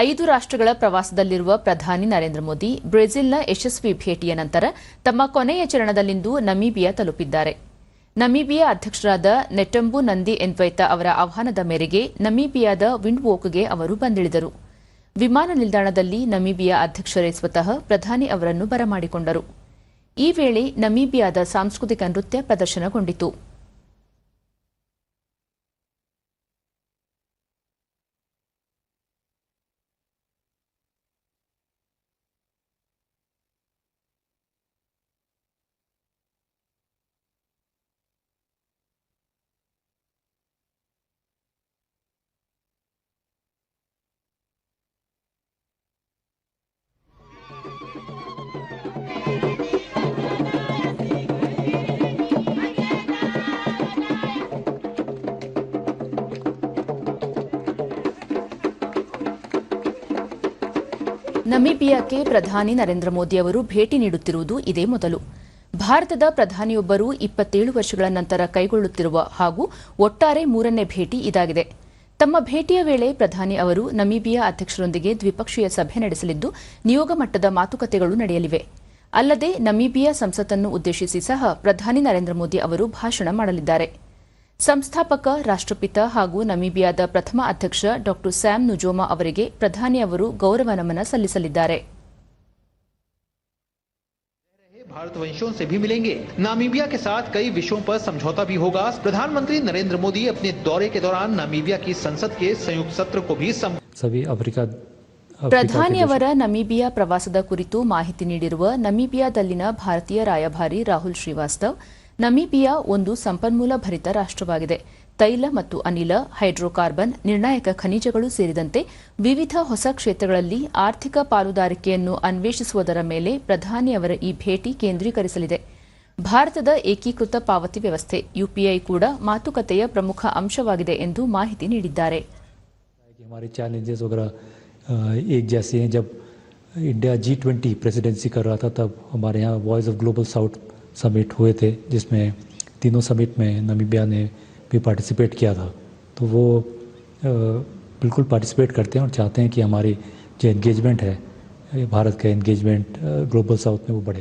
ಐದು ರಾಷ್ಟ್ರಗಳ ಪ್ರವಾಸದಲ್ಲಿರುವ ಪ್ರಧಾನಿ ನರೇಂದ್ರ ಮೋದಿ ಬ್ರೆಜಿಲ್ನ ಯಶಸ್ವಿ ಭೇಟಿಯ ನಂತರ ತಮ್ಮ ಕೊನೆಯ ಚರಣದಲ್ಲಿಂದು ನಮೀಬಿಯಾ ತಲುಪಿದ್ದಾರೆ. ನಮೀಬಿಯಾ ಅಧ್ಯಕ್ಷರಾದ ನೆಟಂಬು ನಂದಿ ಎನ್ವೈತ ಅವರ ಆಹ್ವಾನದ ಮೇರೆಗೆ ನಮೀಬಿಯಾದ ವಿಂಡ್ವೋಕ್ಗೆ ಅವರು ಬಂದಿಳಿದರು. ವಿಮಾನ ನಿಲ್ದಾಣದಲ್ಲಿ ನಮೀಬಿಯಾ ಅಧ್ಯಕ್ಷರೇ ಸ್ವತಃ ಪ್ರಧಾನಿ ಅವರನ್ನು ಬರಮಾಡಿಕೊಂಡರು. ಈ ವೇಳೆ ನಮೀಬಿಯಾದ ಸಾಂಸ್ಕೃತಿಕ ನೃತ್ಯ ಪ್ರದರ್ಶನಗೊಂಡಿತು. ನಮೀಬಿಯಾಕ್ಕೆ ಪ್ರಧಾನಿ ನರೇಂದ್ರ ಮೋದಿ ಅವರು ಭೇಟಿ ನೀಡುತ್ತಿರುವುದು ಇದೇ ಮೊದಲು. ಭಾರತದ ಪ್ರಧಾನಿಯೊಬ್ಬರು ಇಪ್ಪತ್ತೇಳು ವರ್ಷಗಳ ನಂತರ ಕೈಗೊಳ್ಳುತ್ತಿರುವ ಹಾಗೂ ಒಟ್ಟಾರೆ ಮೂರನೇ ಭೇಟಿ ಇದಾಗಿದೆ. ತಮ್ಮ ಭೇಟಿಯ ವೇಳೆ ಪ್ರಧಾನಿ ಅವರು ನಮೀಬಿಯಾ ಅಧ್ಯಕ್ಷರೊಂದಿಗೆ ದ್ವಿಪಕ್ಷೀಯ ಸಭೆ ನಡೆಸಲಿದ್ದು, ನಿಯೋಗ ಮಟ್ಟದ ಮಾತುಕತೆಗಳು ನಡೆಯಲಿವೆ. ಅಲ್ಲದೆ, ನಮೀಬಿಯಾ ಸಂಸತ್ತನ್ನು ಉದ್ದೇಶಿಸಿ ಸಹ ಪ್ರಧಾನಿ ನರೇಂದ್ರ ಮೋದಿ ಅವರು ಭಾಷಣ ಮಾಡಲಿದ್ದಾರೆ. ಸಂಸ್ಥಾಪಕ ರಾಷ್ಟ್ರಪಿತ ಹಾಗೂ ನಮೀಬಿಯಾದ ಪ್ರಥಮ ಅಧ್ಯಕ್ಷ ಡಾ ಸ್ಯಾಮ್ ನುಜೋಮಾ ಅವರಿಗೆ ಪ್ರಧಾನಿ ಅವರು ಗೌರವ ನಮನ ಸಲ್ಲಿಸಲಿದ್ದಾರೆ भारतवंशियों से भी मिलेंगे नामीबिया के साथ कई विषयों पर समझौता भी होगा प्रधानमंत्री नरेंद्र मोदी अपने दौरे के दौरान नामीबिया की संसद के संयुक्त सत्र को भी संबोधित सभी अफ्रीका अफ्रीका के ಪ್ರಧಾನಿಯವರ ನಮೀಬಿಯಾ ಪ್ರವಾಸದ ಕುರಿತು ಮಾಹಿತಿ ನೀಡಿರುವ ನಮೀಬಿಯಾದಲ್ಲಿನ ಭಾರತೀಯ ರಾಯಭಾರಿ ರಾಹುಲ್ ಶ್ರೀವಾಸ್ತವ್ ನಮೀಬಿಯಾ ಒಂದು ಸಂಪನ್ಮೂಲ ಭರಿತ ರಾಷ್ಟ್ರವಾಗಿದೆ ತೈಲ ಮತ್ತು ಅನಿಲ ಹೈಡ್ರೋಕಾರ್ಬನ್ ನಿರ್ಣಾಯಕ ಖನಿಜಗಳು ಸೇರಿದಂತೆ ವಿವಿಧ ಹೊಸ ಕ್ಷೇತ್ರಗಳಲ್ಲಿ ಆರ್ಥಿಕ ಪಾಲುದಾರಿಕೆಯನ್ನು ಅನ್ವೇಷಿಸುವುದರ ಮೇಲೆ ಪ್ರಧಾನಿಯವರ ಈ ಭೇಟಿ ಕೇಂದ್ರೀಕರಿಸಲಿದೆ ಭಾರತದ ಏಕೀಕೃತ ಪಾವತಿ ವ್ಯವಸ್ಥೆ ಯುಪಿಐ ಕೂಡ ಮಾತುಕತೆಯ ಪ್ರಮುಖ ಅಂಶವಾಗಿದೆ ಎಂದು ಮಾಹಿತಿ ನೀಡಿದ್ದಾರೆ कि हमारे चैलेंजेस वगैरह अ, एक जैसे हैं जब इंडिया जी ट्वेंटी प्रेसिडेंसी कर रहा था तब हमारे यहाँ Voice of Global south Summit हुए थे, जिसमें तीनों समिट में नमीबिया ने भी पार्टिसिपेट किया था। तो वो बिल्कुल पार्टिसिपेट करते हैं और चाहते हैं कि हमारी जो एंगेजमेंट है, भारत का एंगेजमेंट ग्लोबल साउथ में वो बढ़े।